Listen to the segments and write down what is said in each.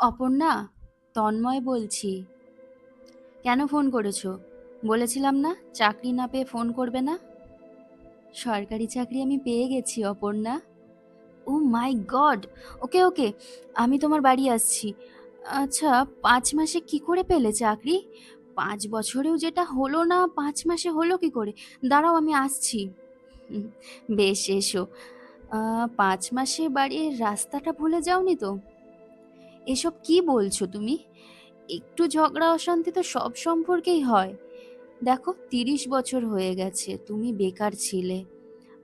অপর্ণা, তন্ময় বলছি। কেন ফোন করেছ? বলেছিলাম না, চাকরি না পেয়ে ফোন করবে না? সরকারি চাকরি আমি পেয়ে গেছি, অপর্ণা। ও মাই গড! ওকে ওকে, আমি তোমার বাড়ি আসছি। আচ্ছা পাঁচ মাসে কি করে পেলে চাকরি? পাঁচ বছরেও যেটা হলো না, পাঁচ মাসে হলো কি করে? দাঁড়াও, আমি আসছি। বেশ, এসো। পাঁচ মাসে বাড়ির রাস্তাটা ভুলে যাওনি তো? এসব কি বলছো তুমি? একটু ঝগড়া অশান্তি তো সব সম্পর্কেই হয়। দেখো, তিরিশ বছর হয়ে গেছে, তুমি বেকার ছিলে।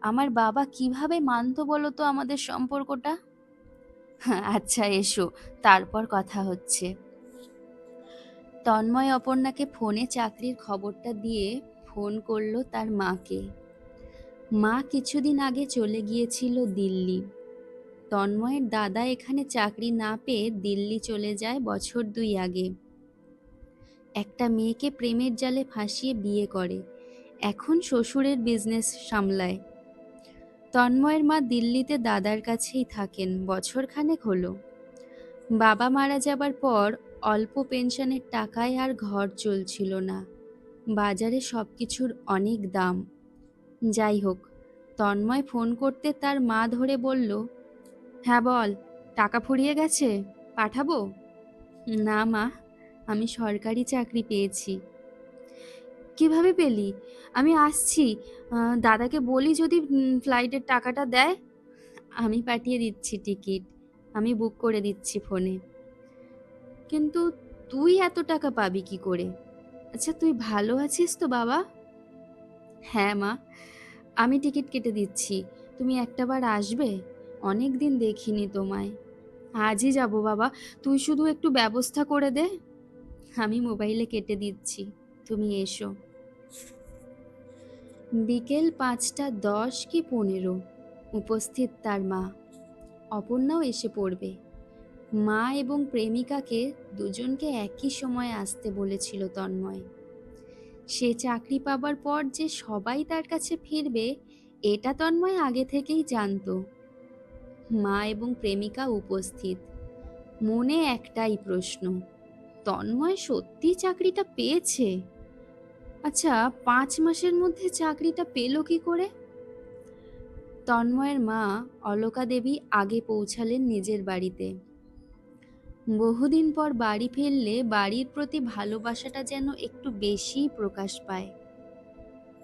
আমার বাবা কীভাবে মানতো বলো তো আমাদের সম্পর্কটা? আচ্ছা এসো, তারপর কথা হচ্ছে। তন্ময় অপর্ণাকে ফোনে চাকরির খবরটা দিয়ে ফোন করল তার মাকে। মা কিছুদিন আগে চলে গিয়েছিল দিল্লি। তন্ময়ের দাদা এখানে চাকরি না পেয়ে দিল্লি চলে যায় বছর দুই আগে। একটা মেয়েকে প্রেমের জালে ফাঁসিয়ে বিয়ে করে। এখন শ্বশুরের বিজনেস সামলায়। তন্ময়ের মা দিল্লিতে দাদার কাছেই থাকেন, বছরখানেক হলো। বাবা মারা যাবার পর অল্প পেনশনের টাকায় আর ঘর চলছিল না। বাজারে সব কিছুর অনেক দাম। যাই হোক, তন্ময় ফোন করতে তার মা ধরে বলল হ্যাঁ বল, টাকা ফুরিয়ে গেছে? পাঠাবো? না মা, আমি সরকারি চাকরি পেয়েছি। কীভাবে পেলি? আমি আসছি। দাদাকে বলি যদি ফ্লাইটের টাকাটা দেয়। আমি পাঠিয়ে দিচ্ছি টিকিট আমি বুক করে দিচ্ছি ফোনে কিন্তু তুই এত টাকা পাবি কি করে? আচ্ছা তুই ভালো আছিস তো বাবা? হ্যাঁ মা, আমি টিকিট কেটে দিচ্ছি। তুমি একটাবার আসবে? অনেক দিন দেখিনি তোমায়। আজই যাব বাবা। তুই শুধু একটু ব্যবস্থা করে দে। আমি মোবাইলে কেটে দিচ্ছি। তুমি এসো। বিকেল পাঁচটা দশ কি পনেরো। উপস্থিত তার মা। অপর্ণাও এসে পড়বে। মা এবং প্রেমিকাকে দুজনকে একই সময় আসতে বলেছিল তন্ময়। সে চাকরি পাবার পর যে সবাই তার কাছে ফিরবে, এটা তন্ময় আগে থেকেই জানতো। মা এবং প্রেমিকা উপস্থিত। মনে একটাই প্রশ্ন, তন্ময় সত্যি চাকরিটা পেয়েছে? আচ্ছা পাঁচ মাসের মধ্যে চাকরিটা পেল কি করে? তন্ময়ের মা অলকা দেবী আগে পৌঁছালেন নিজের বাড়িতে। বহুদিন পর বাড়ি ফিরলে বাড়ির প্রতি ভালোবাসাটা যেন একটু বেশিই প্রকাশ পায়।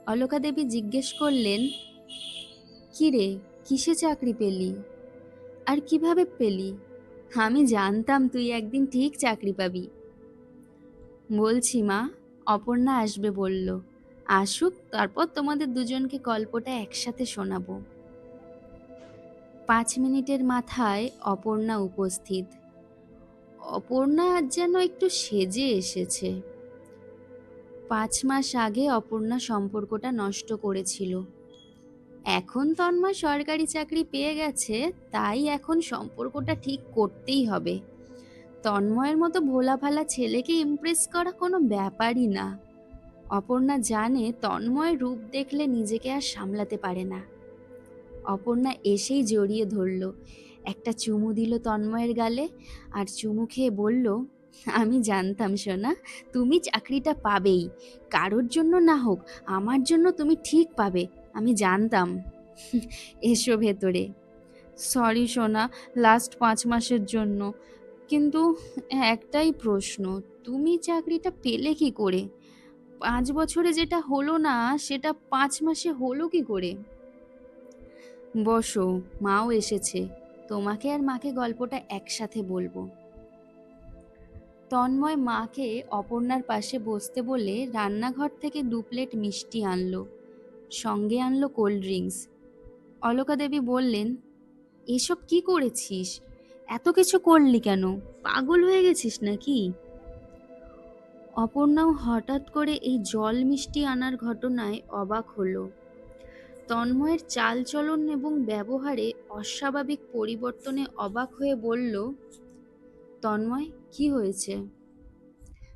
অলকা দেবী জিজ্ঞেস করলেন কি রে কিসে চাকরি পেলি? আর কীভাবে পেলি? আমি জানতাম তুই একদিন ঠিক চাকরি পাবি। বলছি, মা, অপর্ণা আসবে বলল। আসুক, তারপর তোমাদের দুজনকে গল্পটা একসাথে শোনাবো। পাঁচ মিনিটের মাথায় অপর্ণা উপস্থিত। অপর্ণা আজ যেন একটু সেজে এসেছে। পাঁচ মাস আগে অপর্ণা সম্পর্কটা নষ্ট করেছিল। এখন তন্ময় সরকারি চাকরি পেয়ে গেছে, তাই এখন সম্পর্কটা ঠিক করতেই হবে। তন্ময়ের মতো ভোলাভালা ছেলেকে ইমপ্রেস করা কোনো ব্যাপারই না। অপর্ণা জানে তন্ময় রূপ দেখলে নিজেকে আর সামলাতে পারে না। অপর্ণা এসেই জড়িয়ে ধরল। একটা চুমু দিল তন্ময়ের গালে আর চুমু খেয়ে বলল, আমি জানতাম সোনা, তুমি চাকরিটা পাবেই। কারোর জন্য না হোক, আমার জন্য তুমি ঠিক পাবে। আমি জানতাম। এসো ভেতরে। সরি, সোনা লাস্ট পাঁচ মাসের জন্য। কিন্তু একটাই প্রশ্ন, তুমি চাকরিটা পেলে কি করে? পাঁচ বছরে যেটা হলো না, সেটা পাঁচ মাসে হলো কি করে? বসো, মাও এসেছে। তোমাকে আর মাকে গল্পটা একসাথে বলব। তন্ময় মাকে অপর্ণার পাশে বসতে বলে রান্নাঘর থেকে দু প্লেট মিষ্টি আনলো। সঙ্গে আনলো কোল্ড ড্রিঙ্কস। অলকা দেবী বললেন, এসব কি করেছিস? এত কিছু করলি কেন? পাগল হয়ে গেছিস নাকি? অপর্ণাও হঠাৎ করে এই জল মিষ্টি আনার ঘটনায় অবাক হলো। তন্ময়ের চালচলন এবং ব্যবহারে অস্বাভাবিক পরিবর্তনে অবাক হয়ে বলল, তন্ময়, কি হয়েছে?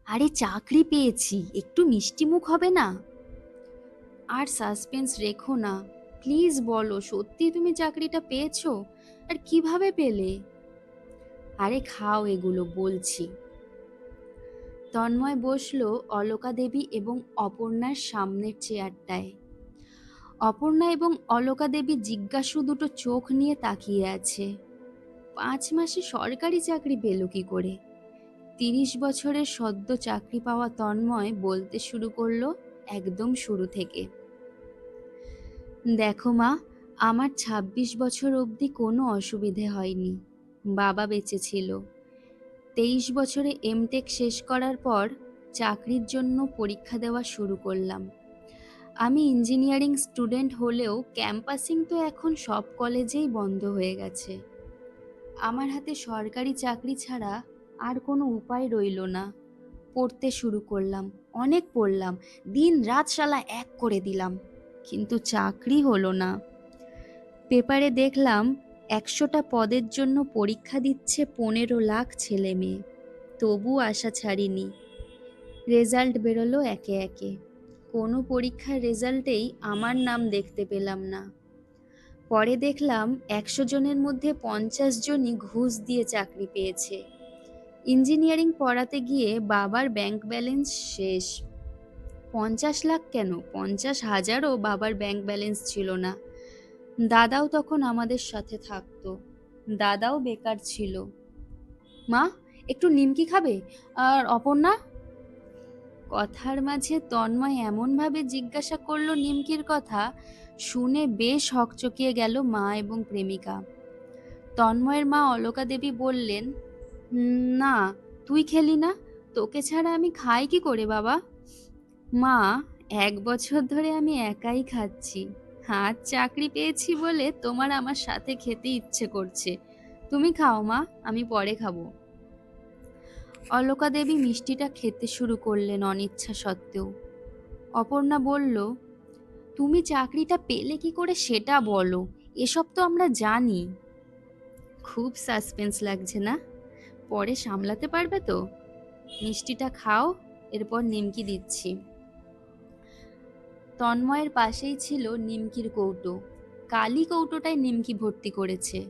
আরে, চাকরি পেয়েছি। একটু মিষ্টি মুখ হবে না? আর সাসপেন্স রেখো না। প্লিজ বলো সত্যি তুমি চাকরিটা পেয়েছ? আর কীভাবে পেলে? আরে খাও এগুলো, বলছি। তন্ময় বসল অলকা দেবী এবং অপর্ণার সামনের চেয়ারটায়। অপর্ণা এবং অলকা দেবী জিজ্ঞাসু দুটো চোখ নিয়ে তাকিয়ে আছে। পাঁচ মাসে সরকারি চাকরি পেল কি করে? তিরিশ বছরের সদ্য চাকরি পাওয়া তন্ময় বলতে শুরু করল একদম শুরু থেকে। দেখো মা, আমার ২৬ বছর অবধি কোনো অসুবিধে হয়নি। বাবা বেঁচে ছিল। তেইশ বছরে এমটেক শেষ করার পর চাকরির জন্য পরীক্ষা দেওয়া শুরু করলাম। আমি ইঞ্জিনিয়ারিং স্টুডেন্ট হলেও ক্যাম্পাসিং তো এখন সব কলেজেই বন্ধ হয়ে গেছে। আমার হাতে সরকারি চাকরি ছাড়া আর কোনো উপায় রইল না। পড়তে শুরু করলাম, অনেক পড়লাম, দিন রাত শালা এক করে দিলাম, কিন্তু চাকরি হলো না। পেপারে দেখলাম একশোটা পদের জন্য পরীক্ষা দিচ্ছে পনেরো লাখ ছেলে মেয়ে, তবু আশা ছাড়িনি। রেজাল্ট বেরোলো একে একে, কোনো পরীক্ষার রেজাল্টেই আমার নাম দেখতে পেলাম না। পরে দেখলাম একশো জনের মধ্যে পঞ্চাশ জনই ঘুষ দিয়ে চাকরি পেয়েছে। ইঞ্জিনিয়ারিং পড়াতে গিয়ে বাবার ব্যাংক ব্যালেন্স শেষ। পঞ্চাশ লাখ কেন? পঞ্চাশ হাজারও বাবার ব্যাংক ব্যালেন্স ছিল না। দাদাও তখন আমাদের সাথে থাকতো। দাদাও বেকার ছিল। মা একটু নিমকি খাবে? আর অপর্ণা? কথার মাঝে তন্ময় এমনভাবে জিজ্ঞাসা করল নিমকির কথা শুনে বেশ হকচকিয়ে গেল মা এবং প্রেমিকা। তন্ময়ের মা অলকা দেবী বললেন "হুম, না, তুই খেলি না। তোকে ছাড়া আমি খাই কি করে বাবা? মা, এক বছর ধরে আমি একাই খাচ্ছি। আজ চাকরি পেয়েছি বলে তোমার আমার সাথে খেতে ইচ্ছে করছে। তুমি খাও মা, আমি পরে খাব। অলকা দেবী মিষ্টিটা খেতে শুরু করলেন অনিচ্ছা সত্ত্বেও। অপর্ণা বলল, তুমি চাকরিটা পেলে কি করে সেটা বলো, এসব তো আমরা জানি। খুব সাসপেন্স লাগছে না? পরে সামলাতে পারবে তো? মিষ্টিটা খাও, এরপর নিমকি দিচ্ছি। তন্ময়ের পাশেই ছিল নিমকির কৌটো। কালি কৌটোটায় নিমকি ভর্তি করেছে।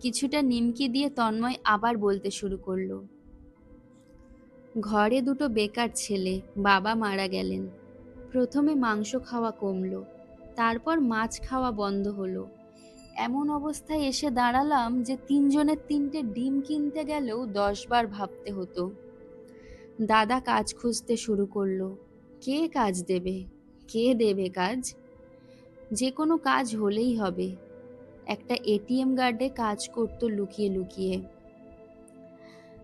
কিছুটা নিমকি দিয়ে তন্ময় আবার বলতে শুরু করল। ঘরে দুটো বেকার ছেলে, বাবা মারা গেলেন। প্রথমে মাংস খাওয়া কমলো, তারপর মাছ খাওয়া বন্ধ হলো। এমন অবস্থায় এসে দাঁড়ালাম যে তিনজনের তিনটে ডিম কিনতে গেলেও দশবার ভাবতে হতো। দাদা কাজ খুঁজতে শুরু করল। কে কাজ দেবে? কে দেবে কাজ? যে কোনো কাজ হলেই হবে। একটা এটিএম গার্ডে কাজ করতো লুকিয়ে লুকিয়ে।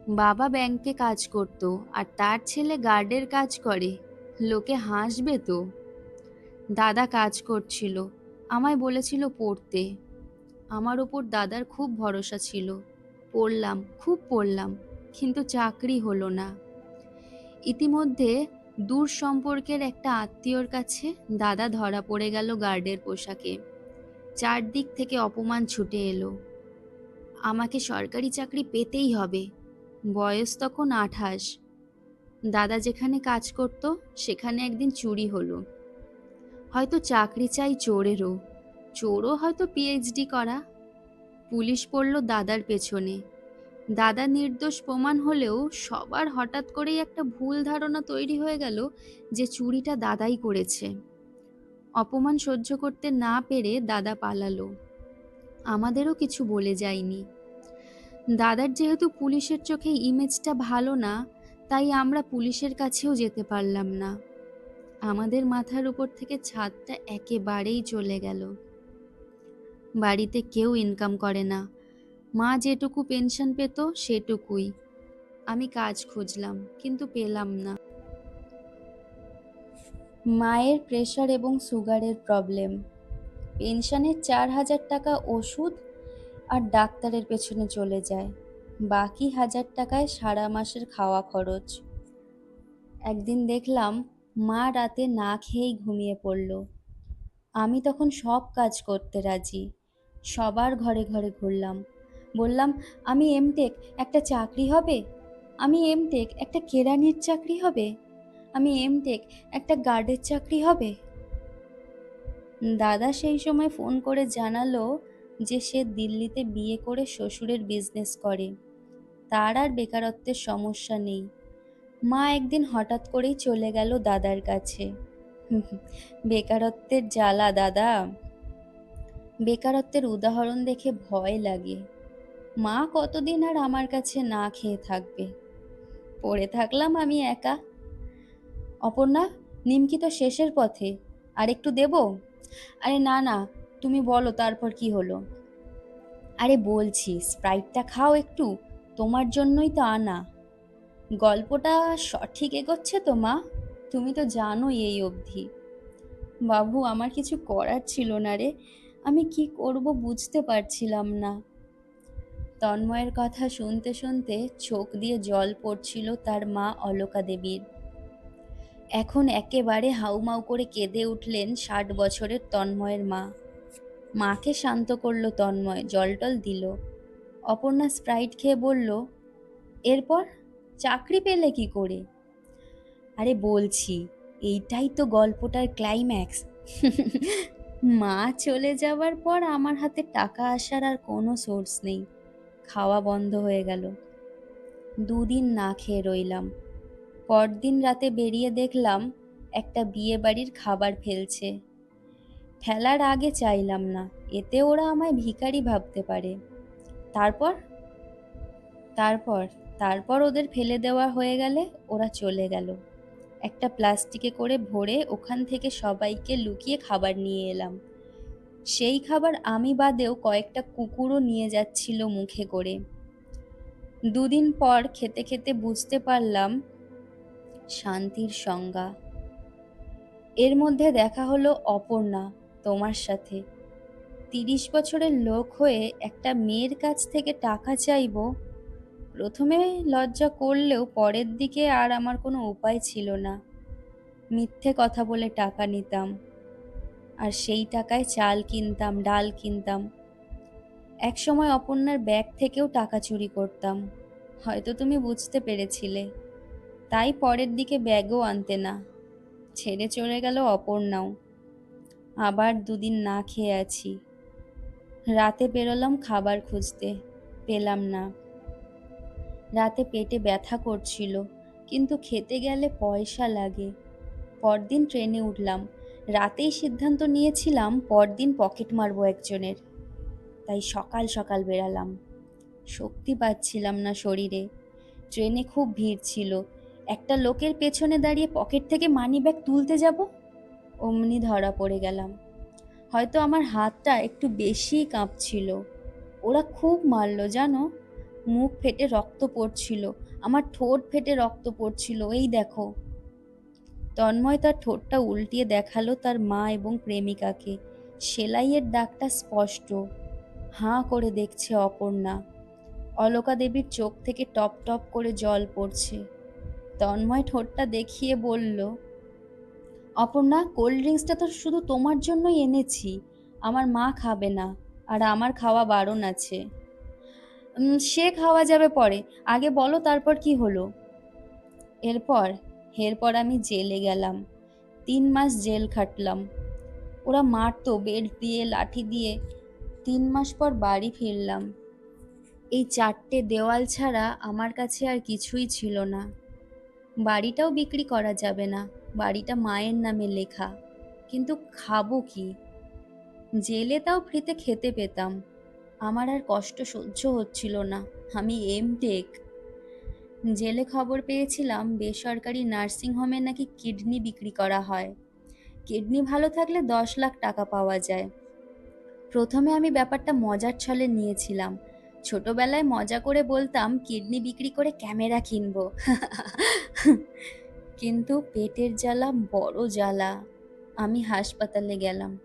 বাবা ব্যাংকে কাজ করত আর তার ছেলে গার্ডের কাজ করে। লোকে হাসবে তো। দাদা কাজ করছিল। আমায় বলেছিল পড়তে। আমার ওপর দাদার খুব ভরসা ছিল। পড়লাম, খুব পড়লাম, কিন্তু চাকরি হলো না। ইতিমধ্যে দূর সম্পর্কের একটা আত্মীয়র কাছে দাদা ধরা পড়ে গেল গার্ডের পোশাকে। চারদিক থেকে অপমান ছুটে এলো। আমাকে সরকারি চাকরি পেতেই হবে। বয়স তখন আঠাশ। দাদা যেখানে কাজ করত, সেখানে একদিন চুরি হলো। হয়তো চাকরি চাই চোরেরও। চোরও হয়তো পিএইচডি করা। পুলিশ পড়ল দাদার পেছনে। দাদা নির্দোষ প্রমাণ হলেও সবার হঠাৎ করেই একটা ভুল ধারণা তৈরি হয়ে গেল যে চুরিটা দাদাই করেছে। অপমান সহ্য করতে না পেরে দাদা পালালো। আমাদেরও কিছু বলে যায়নি। দাদার যেহেতু পুলিশের চোখে ইমেজটা ভালো না, তাই আমরা পুলিশের কাছেও যেতে পারলাম না। আমাদের মাথার উপর থেকে ছাদটা একেবারেই চলে গেল। বাড়িতে কেউ ইনকাম করে না। মা যেটুকু পেনশন পেত, সেটুকুই। আমি কাজ খুঁজলাম, কিন্তু পেলাম না। মায়ের প্রেশার এবং সুগারের প্রবলেম পেনশনের চার হাজার টাকা ওষুধ আর ডাক্তারের পেছনে চলে যায়। বাকি হাজার টাকায় সারা মাসের খাওয়া খরচ। একদিন দেখলাম, মা রাতে না খেয়েই ঘুমিয়ে পড়ল। আমি তখন সব কাজ করতে রাজি। সবার ঘরে ঘরে ঘুরলাম। বললাম, আমি এমটেক একটা চাকরি হবে? আমি এমটেক একটা কেরানির চাকরি হবে? আমি এমটেক একটা গার্ডের চাকরি হবে? দাদা সেই সময় ফোন করে জানালো যে সে দিল্লিতে বিয়ে করে শ্বশুরের বিজনেস করে। তার আর বেকারত্বের সমস্যা নেই। মা একদিন হঠাৎ করেই চলে গেল দাদার কাছে। বেকারত্বের জ্বালা, দাদা। বেকারত্বের উদাহরণ দেখে ভয় লাগে। মা কতদিন আর আমার কাছে না খেয়ে থাকবে? পড়ে থাকলাম আমি একা। অপর্ণা নিমকি তো শেষের পথে? আর একটু দেব? আরে না না, তুমি বলো তারপর কি হলো? আরে বলছি, স্প্রাইটটা খাও একটু, তোমার জন্যই তো আনা। গল্পটা সঠিক এগোচ্ছে তো, মা? তুমি তো জানোই এই অবধি। বাবু, আমার কিছু করার ছিল না রে। আমি কি করব বুঝতে পারছিলাম না। তন্ময়ের কথা শুনতে শুনতে চোখ দিয়ে জল পড়ছিল তার মা অলকা দেবীর। এখন একেবারে হাউমাউ করে কেঁদে উঠলেন ষাট বছরের তন্ময়ের মা। মাকে শান্ত করল তন্ময়, জলটল দিল। অপর্ণা স্প্রাইট খেয়ে বলল, এরপর চাকরি পেলে কি করে? আরে বলছি, এইটাই তো গল্পটার ক্লাইম্যাক্স। মা চলে যাওয়ার পর আমার হাতে টাকা আসার আর কোনো সোর্স নেই। খাওয়া বন্ধ হয়ে গেল। দুদিন না খেয়ে রইলাম। পরদিন রাতে বেরিয়ে দেখলাম একটা বিয়ে বাড়ির খাবার ফেলছে। ফেলার আগে চাইলাম না, এতে ওরা আমায় ভিখারি ভাবতে পারে। তারপর? তারপর? তারপর ওদের ফেলে দেওয়া হয়ে গেলে ওরা চলে গেল। একটা প্লাস্টিকে করে ভরে ওখান থেকে সবাইকে লুকিয়ে খাবার নিয়ে এলাম। সেই খাবার আমি বাদেও কয়েকটা কুকুরও নিয়ে যাচ্ছিল মুখে করে। দুদিন পর খেতে খেতে বুঝতে পারলাম, শান্তির সংজ্ঞা। এর মধ্যে দেখা হলো অপর্ণা, তোমার সাথে। তিরিশ বছরের লোক হয়ে একটা মেয়ের কাছ থেকে টাকা চাইব প্রথমে লজ্জা করলেও পরের দিকে আর আমার কোনো উপায় ছিল না। মিথ্যে কথা বলে টাকা নিতাম, আর সেই টাকায় চাল কিনতাম, ডাল কিনতাম। এক সময় অপর্ণার ব্যাগ থেকেও টাকা চুরি করতাম। হয়তো তুমি বুঝতে পেরেছিলে, তাই পরের দিকে ব্যাগও আনতে না। ছেড়ে চলে গেল অপর্ণাও। আবার দুদিন না খেয়ে আছি। রাতে বেরোলাম খাবার খুঁজতে, পেলাম না। রাতে পেটে ব্যথা করছিল, কিন্তু খেতে গেলে পয়সা লাগে। পরদিন ট্রেনে উঠলাম। রাতেই সিদ্ধান্ত নিয়েছিলাম পরদিন পকেট মারবো একজনের। তাই সকাল সকাল বেরালাম। শক্তি পাচ্ছিলাম না শরীরে। ট্রেনে খুব ভিড় ছিল। একটা লোকের পেছনে দাঁড়িয়ে পকেট থেকে মানি ব্যাগ তুলতে যাব? অমনি ধরা পড়ে গেলাম। হয়তো আমার হাতটা একটু বেশিই কাঁপছিল। ওরা খুব মারলো, জানো? মুখ ফেটে রক্ত পড়ছিল। আমার ঠোঁট ফেটে রক্ত পড়ছিল। এই দেখো। তন্ময় তার ঠোঁটটা উল্টিয়ে দেখাল তার মা এবং প্রেমিকাকে। সেলাইয়ের দাগটা স্পষ্ট। হাঁ করে দেখছে অপর্ণা। অলকা দেবীর চোখ থেকে টপ টপ করে জল পড়ছে। তন্ময় ঠোঁটটা দেখিয়ে বলল, অপর্ণা, কোল্ড ড্রিঙ্কসটা তো শুধু তোমার জন্যই এনেছি। আমার মা খাবে না। আর আমার খাওয়া বারণ আছে। সে খাওয়া যাবে পরে। আগে বলো তারপর কি হলো? এরপর এরপর আমি জেলে গেলাম। তিন মাস জেল খাটলাম। ওরা মারতো বেল্ট দিয়ে, লাঠি দিয়ে। তিন মাস পর বাড়ি ফিরলাম। এই চারটে দেওয়াল ছাড়া আমার কাছে আর কিছুই ছিল না। বাড়িটাও বিক্রি করা যাবে না। বাড়িটা মায়ের নামে লেখা। কিন্তু খাব কি? জেলে তাও ফ্রিতে খেতে পেতাম। আমার আর কষ্ট সহ্য হচ্ছিল না। আমি এমটেক জেলে খবর পেয়েছিলাম, বেসরকারি নার্সিংহোমে নাকি কিডনি বিক্রি করা হয়। কিডনি ভালো থাকলে দশ লাখ টাকা পাওয়া যায়। প্রথমে আমি ব্যাপারটা মজার ছলে নিয়েছিলাম। ছোটবেলায় মজা করে বলতাম, কিডনি বিক্রি করে ক্যামেরা কিনব। কিন্তু পেটের জ্বালা বড় জ্বালা। আমি হাসপাতালে গেলাম।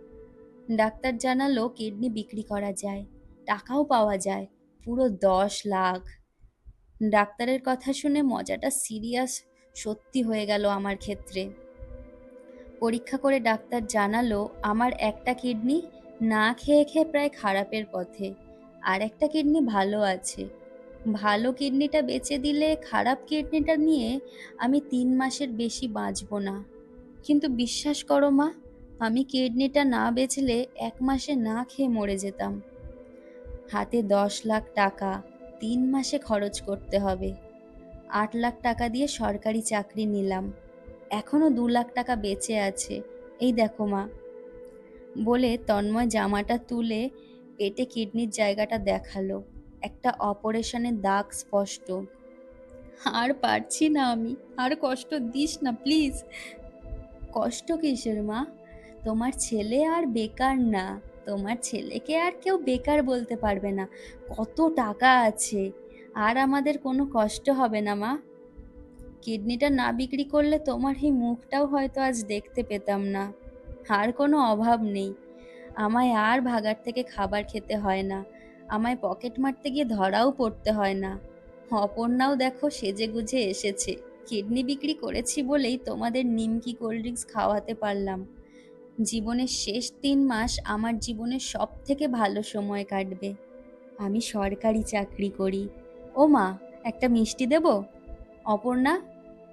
ডাক্তার জানালো, কিডনি বিক্রি করা যায়। টাকাও পাওয়া যায়। পুরো দশ লাখ। ডাক্তারের কথা শুনে মজাটা সিরিয়াস সত্যি হয়ে গেল আমার ক্ষেত্রে। পরীক্ষা করে ডাক্তার জানালো, আমার একটা কিডনি না খেয়ে খেয়ে প্রায় খারাপের পথে। আর একটা কিডনি ভালো আছে। ভালো কিডনিটা বেচে দিলে খারাপ কিডনিটা নিয়ে আমি তিন মাসের বেশি বাঁচব না। কিন্তু বিশ্বাস করো মা, আমি কিডনিটা না বেচলে এক মাসে না খেয়ে মরে যেতাম। হাতে দশ লাখ টাকা, তিন মাসে খরচ করতে হবে। আট লাখ টাকা দিয়ে সরকারি চাকরি নিলাম। এখনও দু লাখ টাকা বেঁচে আছে। এই দেখো মা। বলে তন্ময় জামাটা তুলে পেটে কিডনির জায়গাটা দেখাল। একটা অপারেশনের দাগ স্পষ্ট। আর পারছি না আমি। আর কষ্ট দিস না, প্লিজ। কষ্ট কিসের মা? তোমার ছেলে আর বেকার না। তোমার ছেলেকে আর কেউ বেকার বলতে পারবে না। কত টাকা আছে। আর আমাদের কোনো কষ্ট হবে না, মা। কিডনিটা না বিক্রি করলে তোমার এই মুখটাও হয়তো আজ দেখতে পেতাম না। আর কোনো অভাব নেই। আমায় আর ভাগার থেকে খাবার খেতে হয় না। আমায় পকেট মারতে গিয়ে ধরাও পড়তে হয় না। অপর্ণাও দেখো সেজে গুজে এসেছে। কিডনি বিক্রি করেছি বলেই তোমাদের নিমকি কোল্ড ড্রিঙ্কস খাওয়াতে পারলাম। জীবনের শেষ তিন মাস আমার জীবনের সব থেকে ভালো সময় কাটবে। আমি সরকারি চাকরি করি। ও মা, একটা মিষ্টি দেব? অপর্ণা,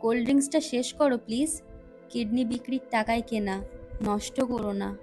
কোল্ড ড্রিঙ্কসটা শেষ করো প্লিজ। কিডনি বিক্রির টাকায় কেনা। নষ্ট করো না।